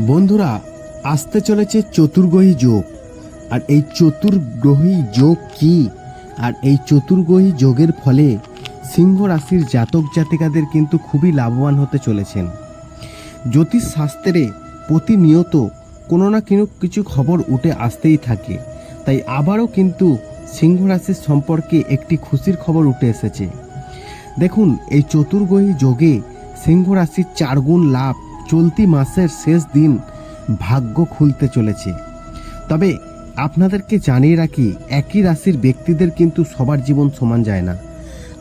বন্ধুরা, আসতে চলেছে চতুর্গ্রহী যোগ। আর এই চতুর্গ্রহী যোগ কি? আর এই চতুর্গ্রহী যোগের ফলে সিংহ রাশির জাতক জাতিকাদের কিন্তু খুবই লাভবান হতে চলেছেন। জ্যোতিষ শাস্ত্রে প্রতিনিয়ত কোনো না কোনো কিছু খবর উঠে আসতেই থাকে। তাই আবারও কিন্তু সিংহ রাশির সম্পর্কে একটি খুশির খবর উঠে এসেছে। দেখুন, এই চতুর্গ্রহী যোগে সিংহ রাশির চারগুণ লাভ চলতি মাসের শেষ দিন ভাগ্য খুলতে চলেছে। তবে আপনাদেরকে জানিয়ে রাখি, একই রাশির ব্যক্তিদের কিন্তু সবার জীবন সমান যায় না।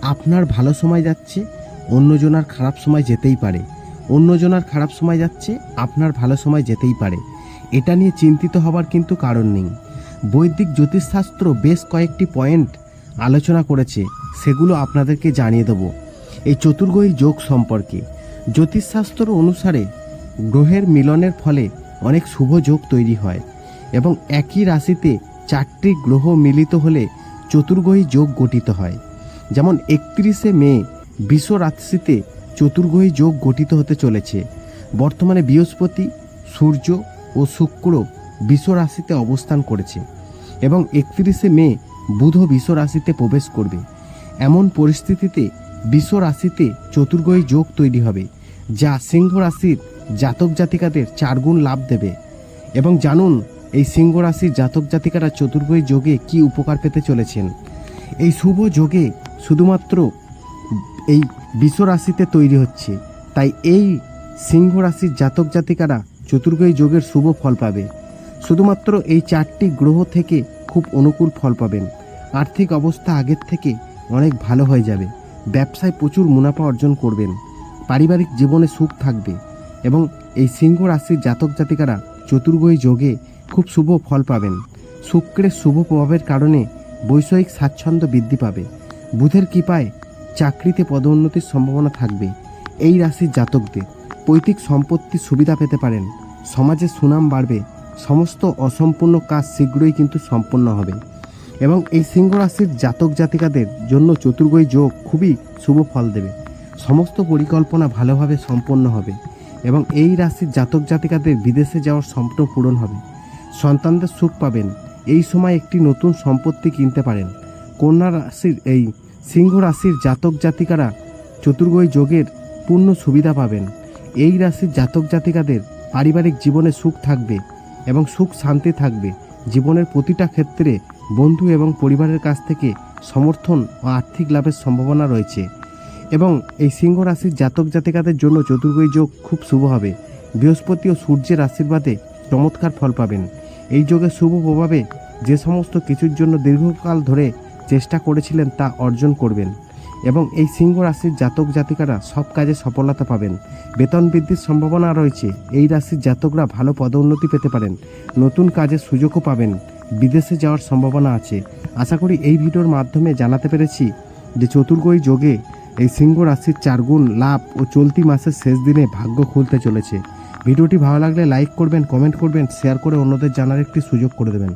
আপনার ভালো সময় যাচ্ছে, অন্যজনার খারাপ সময় যেতেই পারে। অন্যজনার খারাপ সময় যাচ্ছে, আপনার ভালো সময় যেতেই পারে। এটা নিয়ে চিন্তিত হবার কিন্তু কারণ নেই। বৈদিক জ্যোতিষশাস্ত্র বেশ কয়েকটি পয়েন্ট আলোচনা করেছে, সেগুলো আপনাদেরকে জানিয়ে দেব। এই চতুর্গ্রহী যোগ সম্পর্কে। জ্যোতিষশাস্ত্র অনুসারে গ্রহের মিলনের ফলে অনেক শুভ যোগ তৈরি হয় এবং একই রাশিতে চারটি গ্রহ মিলিত হলে চতুর্গ্রহী যোগ গঠিত হয়। যেমন একত্রিশে মে বিশ্ব রাশিতে যোগ গঠিত হতে চলেছে। বর্তমানে বৃহস্পতি, সূর্য ও শুক্র বিশ্ব রাশিতে অবস্থান করেছে এবং একত্রিশে মে বুধ বিশ্ব রাশিতে প্রবেশ করবে। এমন পরিস্থিতিতে বিশ্ব রাশিতে চতুর্গ্রহী যোগ তৈরি হবে, যা সিংহ রাশির জাতক জাতিকাদের চারগুণ লাভ দেবে। এবং জানুন, এই সিংহ রাশির জাতক জাতিকারা চতুর্গ্রহী যোগে কি উপকার পেতে চলেছেন। এই শুভ যোগে শুধুমাত্র এই বিশ্ব রাশিতে তৈরি হচ্ছে। তাই এই সিংহ রাশির জাতক জাতিকারা চতুর্গ্রহী যোগের শুভ ফল পাবে। শুধুমাত্র এই চারটি গ্রহ থেকে খুব অনুকূল ফল পাবেন। আর্থিক অবস্থা আগের থেকে অনেক ভালো হয়ে যাবে। ব্যবসায় প্রচুর মুনাফা অর্জন করবেন। পারিবারিক জীবনে সুখ থাকবে। এবং এই সিংহ রাশির জাতক জাতিকারা চতুর্গ্রহী যোগে খুব শুভ ফল পাবেন। শুক্রের শুভ প্রভাবের কারণে বৈষয়িক স্বাচ্ছন্দ্য বৃদ্ধি পাবে। বুধের কৃপায় চাকরিতে পদোন্নতির সম্ভাবনা থাকবে। এই রাশির জাতকদের পৈতৃক সম্পত্তির সুবিধা পেতে পারেন। সমাজে সুনাম বাড়বে। সমস্ত অসম্পূর্ণ কাজ শীঘ্রই কিন্তু সম্পন্ন হবে। এবং এই সিংহ রাশির জাতক জাতিকাদের জন্য চতুর্গ্রহী যোগ খুবই শুভ ফল দেবে। সমস্ত পরিকল্পনা ভালোভাবে সম্পন্ন হবে। এবং এই রাশির জাতক জাতিকাদের বিদেশে যাওয়ার স্বপ্ন পূরণ হবে। সন্তানদের সুখ পাবেন। এই সময় একটি নতুন সম্পত্তি কিনতে পারেন। কন্যা রাশির এই সিংহ রাশির জাতক জাতিকারা চতুর্গ্রহী যোগের পূর্ণ সুবিধা পাবেন। এই রাশির জাতক জাতিকাদের পারিবারিক জীবনে সুখ থাকবে এবং সুখ শান্তি থাকবে। জীবনের প্রতিটা ক্ষেত্রে বন্ধু এবং পরিবারের কাছ থেকে সমর্থন ও আর্থিক লাভের সম্ভাবনা রয়েছে। এবং এই সিংহ রাশির জাতক জাতিকাদের জন্য চতুর্গ্রহী যোগ খুব শুভ হবে। বৃহস্পতি ও সূর্যের আশীর্বাদে চমৎকার ফল পাবেন। এই যোগের শুভ প্রভাবে যে সমস্ত কিছুর জন্য দীর্ঘকাল ধরে চেষ্টা করেছিলেন তা অর্জন করবেন এবং এই সিংহ রাশির জাতক জাতিকারা সব কাজে সফলতা পাবেন। বেতন বৃদ্ধির সম্ভাবনা রয়েছে। এই রাশির জাতকরা ভালো পদোন্নতি পেতে পারেন। নতুন কাজের সুযোগও পাবেন। বিদেশে যাওয়ার সম্ভাবনা আছে। আশা করি এই ভিডিওর মাধ্যমে জানাতে পেরেছি যে চতুর্গ্রহী যোগে এই সিংহ রাশির চারগুণ লাভ ও চলতি মাসের শেষ দিনে ভাগ্য খুলতে চলেছে। ভিডিওটি ভালো লাগলে লাইক করবেন, কমেন্ট করবেন, শেয়ার করে অন্যদের জানার একটি সুযোগ করে দেবেন।